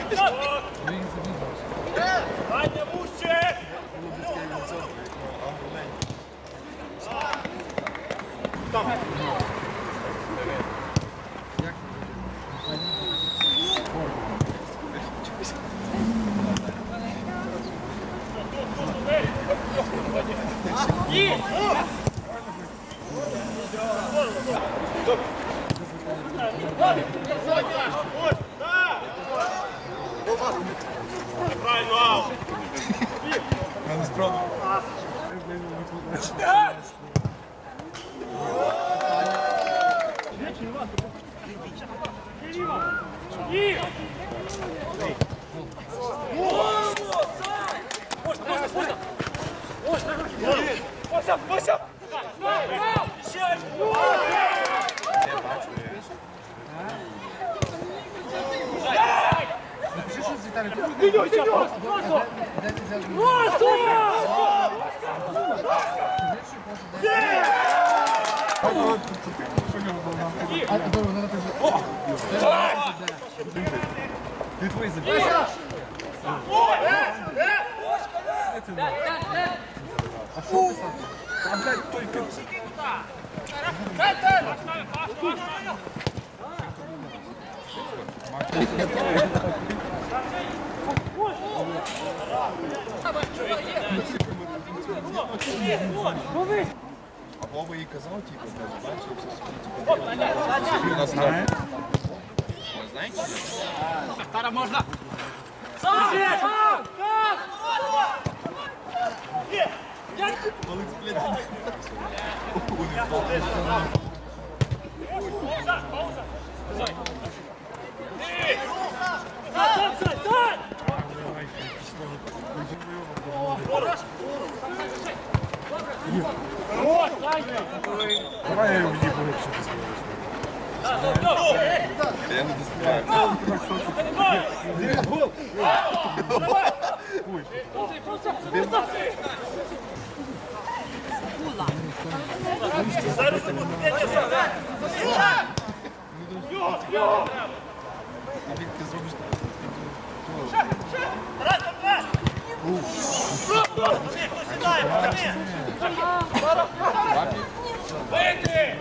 Він забігав. Я не справді. Напиши щось з Віталій. Де ти взяв? А, добре, вона напише. Ти твої забіг. А що писати? А, блядь, той ти. А Вова їй казав, типу, каже, бачив, все собі, типу, у нас Знає? знаєте? Давай я його відібу, якщо ти скажеш. Я не доставляю. Зараз не буде п'ять А він ти зробиш Сідай, пацани! Вийди!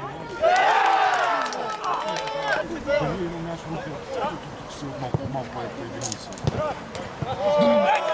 Коли йому м'яч в руки, тут все мав, мав має поєдинитися. Вийди!